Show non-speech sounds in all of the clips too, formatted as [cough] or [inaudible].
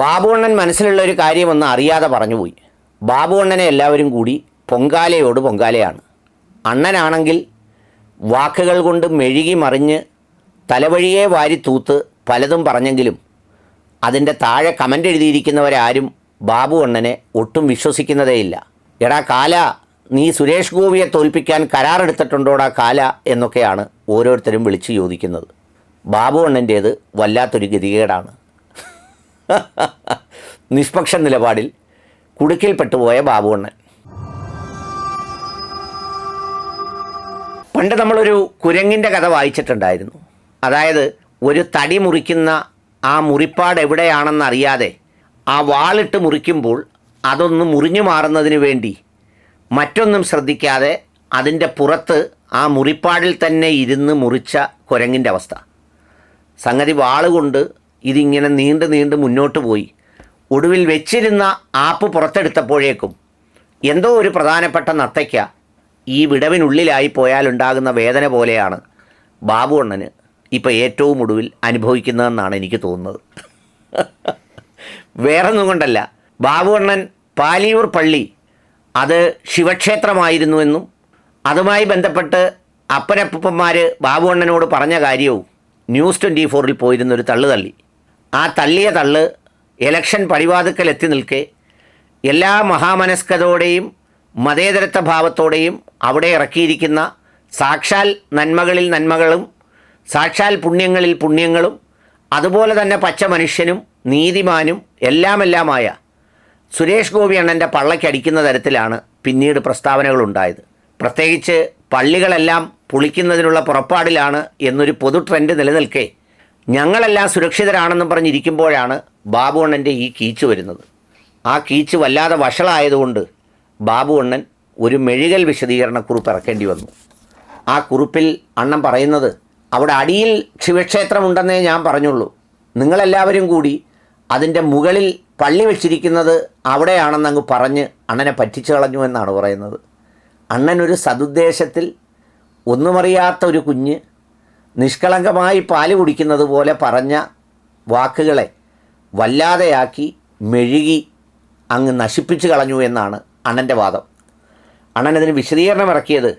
ബാബുവണ്ണൻ മനസ്സിലുള്ള ഒരു കാര്യമൊന്ന് അറിയാതെ പറഞ്ഞുപോയി. ബാബുവണ്ണനെ എല്ലാവരും കൂടി പൊങ്കാലയോട് പൊങ്കാലയാണ്. അണ്ണനാണെങ്കിൽ വാക്കുകൾ കൊണ്ട് മെഴുകി മറിഞ്ഞ് തലവഴിയെ വാരി തൂത്ത് പലതും പറഞ്ഞെങ്കിലും അതിന്റെ താഴെ കമന്റ് എഴുതിയിരിക്കുന്നവരാരും ബാബു അണ്ണനെ ഒട്ടും വിശ്വസിക്കുന്നതേയില്ല. എടാ കാല നീ സുരേഷ് ഗോപിയെ തോൽപ്പിക്കാൻ കരാറെടുത്തിട്ടുണ്ടോടാ കാല എന്നൊക്കെയാണ് ഓരോരുത്തരും വിളിച്ചു ചോദിക്കുന്നത്. ബാബു അണ്ണന്റേത് വല്ലാത്തൊരു ഗതികേടാണ്. [laughs] നിഷ്പക്ഷ നിലപാടിൽ കുടുക്കിൽപ്പെട്ടുപോയ ബാബു അണ്ണൻ പണ്ട് നമ്മളൊരു കുരങ്ങിന്റെ കഥ വായിച്ചിട്ടുണ്ടായിരുന്നു. അതായത് ഒരു തടി മുറിക്കുന്ന ആ മുറിപ്പാട് എവിടെയാണെന്നറിയാതെ ആ വാളിട്ട് മുറിക്കുമ്പോൾ അതൊന്ന് മുറിഞ്ഞു മാറുന്നതിന് വേണ്ടി മറ്റൊന്നും ശ്രദ്ധിക്കാതെ അതിന്റെ പുറത്ത് ആ മുറിപ്പാടിൽ തന്നെ ഇരുന്ന് മുറിച്ച കുരങ്ങിന്റെ അവസ്ഥ. സംഗതി വാളുകൊണ്ട് ഇതിങ്ങനെ നീണ്ട് നീണ്ട് മുന്നോട്ട് പോയി. ഒടുവിൽ വെച്ചിരുന്ന ആപ്പ് പുറത്തെടുത്തപ്പോഴേക്കും എന്തോ ഒരു പ്രധാനപ്പെട്ട നത്തയ്ക്ക ഈ വിടവിനുള്ളിലായി പോയാലുണ്ടാകുന്ന വേദന പോലെയാണ് ബാബു അണ്ണന് ഇപ്പോൾ ഏറ്റവും ഒടുവിൽ അനുഭവിക്കുന്നതെന്നാണ് എനിക്ക് തോന്നുന്നത്. വേറൊന്നും കൊണ്ടല്ല. ബാബു അണ്ണൻ പാലിയൂർ പള്ളി അത് ശിവക്ഷേത്രമായിരുന്നു എന്നും അതുമായി ബന്ധപ്പെട്ട് അപ്പനപ്പന്മാർ ബാബു അണ്ണനോട് പറഞ്ഞ കാര്യവും ന്യൂസ് ട്വന്റി ഫോറിൽ പോയിരുന്നൊരു തള്ളു തള്ളി ആ തള്ളിയ തള്ള് ഇലക്ഷൻ പടിവാതുക്കൽ എത്തി നിൽക്കെ എല്ലാ മഹാമനസ്കതയോടെയും മതേതരത്വ ഭാവത്തോടെയും അവിടെ ഇറക്കിയിരിക്കുന്ന സാക്ഷാൽ നന്മകളിൽ നന്മകളും സാക്ഷാൽ പുണ്യങ്ങളിൽ പുണ്യങ്ങളും അതുപോലെ തന്നെ പച്ച മനുഷ്യനും നീതിമാനും എല്ലാമെല്ലാമായ സുരേഷ് ഗോപി അണ്ണന്റെ പള്ളയ്ക്കടിക്കുന്ന തരത്തിലാണ് പിന്നീട് പ്രസ്താവനകളുണ്ടായത്. പ്രത്യേകിച്ച് പള്ളികളെല്ലാം പൊളിക്കുന്നതിനുള്ള പുറപ്പാടിലാണ് എന്നൊരു പൊതു ട്രെൻഡ് നിലനിൽക്കെ ഞങ്ങളെല്ലാം സുരക്ഷിതരാണെന്നും പറഞ്ഞിരിക്കുമ്പോഴാണ് ബാബുവണ്ണന്റെ ഈ കീച്ച് വരുന്നത്. ആ കീച്ച് വല്ലാതെ വഷളായതുകൊണ്ട് ബാബുവണ്ണൻ ഒരു മെഴുകൽ വിശദീകരണക്കുറിപ്പ് ഇറക്കേണ്ടി വന്നു. ആ കുറിപ്പിൽ അണ്ണൻ പറയുന്നത് അവിടെ അടിയിൽ ശിവക്ഷേത്രമുണ്ടെന്നേ ഞാൻ പറഞ്ഞുള്ളൂ. നിങ്ങളെല്ലാവരും കൂടി അതിന്റെ മുകളിൽ പള്ളി വെച്ചിരിക്കുന്നത് അവിടെയാണെന്ന് അങ്ങ് പറഞ്ഞ് അണ്ണനെ പറ്റിച്ചു കളഞ്ഞു എന്നാണ് പറയുന്നത്. അണ്ണൻ ഒരു സതുദ്ദേശത്തിൽ ഒന്നുമറിയാത്ത ഒരു കുഞ്ഞ് നിഷ്കളങ്കമായി പാൽ കുടിക്കുന്നത് പോലെ പറഞ്ഞ വാക്കുകളെ വല്ലാതെയാക്കി മെഴുകി അങ്ങ് നശിപ്പിച്ചു കളഞ്ഞു എന്നാണ് അണ്ണന്റെ വാദം. അണ്ണൻ അതിന് വിശദീകരണം ഇറക്കിയത്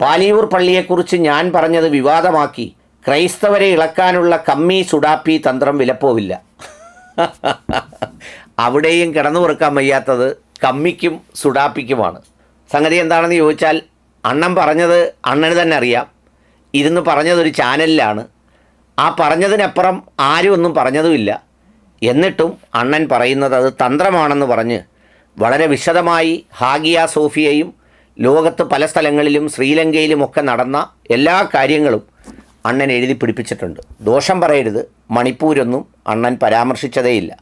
പാലിയൂർ പള്ളിയെക്കുറിച്ച് ഞാൻ പറഞ്ഞത് വിവാദമാക്കി ക്രൈസ്തവരെ ഇളക്കാനുള്ള കമ്മി സുഡാപ്പി തന്ത്രം വിലപ്പോവില്ല. അവിടെയും കിടന്നു പൊറുക്കാൻ വയ്യാത്തത് കമ്മിക്കും സുഡാപ്പിക്കുമാണ്. സംഗതി എന്താണെന്ന് ചോദിച്ചാൽ അണ്ണൻ പറഞ്ഞത് അണ്ണന് തന്നെ അറിയാം. ഇരുന്ന് പറഞ്ഞതൊരു ചാനലിലാണ്. ആ പറഞ്ഞതിനപ്പുറം ആരും ഒന്നും പറഞ്ഞതുമില്ല. എന്നിട്ടും അണ്ണൻ പറയുന്നത് അത് തന്ത്രമാണെന്ന് പറഞ്ഞ് വളരെ വിശദമായി ഹാഗിയ സോഫിയയും ലോകത്ത് പല സ്ഥലങ്ങളിലും ശ്രീലങ്കയിലുമൊക്കെ നടന്ന എല്ലാ കാര്യങ്ങളും അണ്ണൻ എഴുതി പിടിപ്പിച്ചിട്ടുണ്ട്. ദോഷം പറയരുത്. മണിപ്പൂരൊന്നും അണ്ണൻ പരാമർശിച്ചതേയില്ല.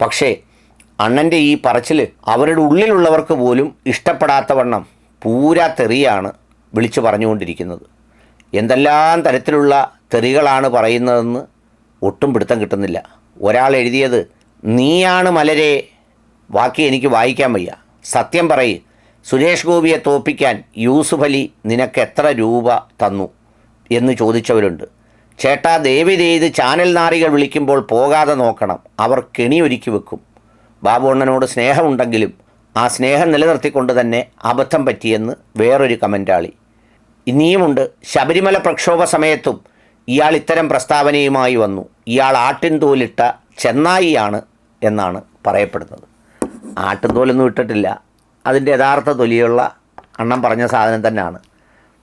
പക്ഷേ അണ്ണന്റെ ഈ പറച്ചിൽ അവരുടെ ഉള്ളിലുള്ളവർക്ക് പോലും ഇഷ്ടപ്പെടാത്തവണ്ണം പൂരാ തെറിയാണ് വിളിച്ചു പറഞ്ഞുകൊണ്ടിരിക്കുന്നത്. എന്തെല്ലാം തരത്തിലുള്ള തെറികളാണ് പറയുന്നതെന്ന് ഒട്ടും പിടുത്തം കിട്ടുന്നില്ല. ഒരാൾ എഴുതിയത് നീയാണ് മലരെ ബാക്കി എനിക്ക് വായിക്കാൻ വയ്യ. സത്യം പറയും സുരേഷ് ഗോപിയെ തോപ്പിക്കാൻ യൂസുഫ് അലി നിനക്ക് എത്ര രൂപ തന്നു? എന്ന് ചോദിച്ചവരുണ്ട്. ചേട്ടാ ദേവി ചെയ്ത് ചാനൽ നാറികൾ വിളിക്കുമ്പോൾ പോകാതെ നോക്കണം. അവർ കെണി ഒരുക്കി വെക്കും. ബാബു അണ്ണനോട് സ്നേഹമുണ്ടെങ്കിലും ആ സ്നേഹം നിലനിർത്തിക്കൊണ്ട് തന്നെ അബദ്ധം പറ്റിയെന്ന് വേറൊരു കമന്റാളി ഇനിയുമുണ്ട്. ശബരിമല പ്രക്ഷോഭ സമയത്തും ഇയാൾ ഇത്തരം പ്രസ്താവനയുമായി വന്നു. ഇയാൾ ആട്ടിൻതോലിട്ട ചെന്നായിയാണ് എന്നാണ് പറയപ്പെടുന്നത്. ആട്ടിൻതോലൊന്നും ഇട്ടിട്ടില്ല. അതിന്റെ യഥാർത്ഥ തൊലിയുള്ള അണ്ണം പറഞ്ഞ സാധനം തന്നെയാണ്.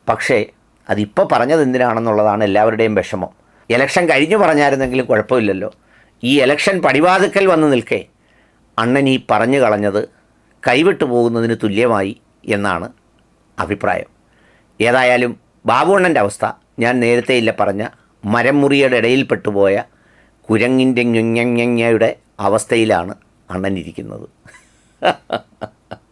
പക്ഷേ അതിപ്പോൾ പറഞ്ഞത് എന്തിനാണെന്നുള്ളതാണ് എല്ലാവരുടെയും വിഷമം. ഇലക്ഷൻ കഴിഞ്ഞു പറഞ്ഞായിരുന്നെങ്കിലും കുഴപ്പമില്ലല്ലോ. ഈ ഇലക്ഷൻ പടിവാതുക്കൽ വന്ന് നിൽക്കേ അണ്ണൻ ഈ പറഞ്ഞു കളഞ്ഞത് കൈവിട്ടു പോകുന്നതിന് തുല്യമായി എന്നാണ് അഭിപ്രായം. ഏതായാലും ബാബുണ്ണന്റെ അവസ്ഥ ഞാൻ നേരത്തെ ഇല്ല പറഞ്ഞ മരം മുറിയുടെ ഇടയിൽ കുരങ്ങിന്റെ ഞൊഞ്ഞയുടെ അവസ്ഥയിലാണ് അണ്ണൻ ഇരിക്കുന്നത്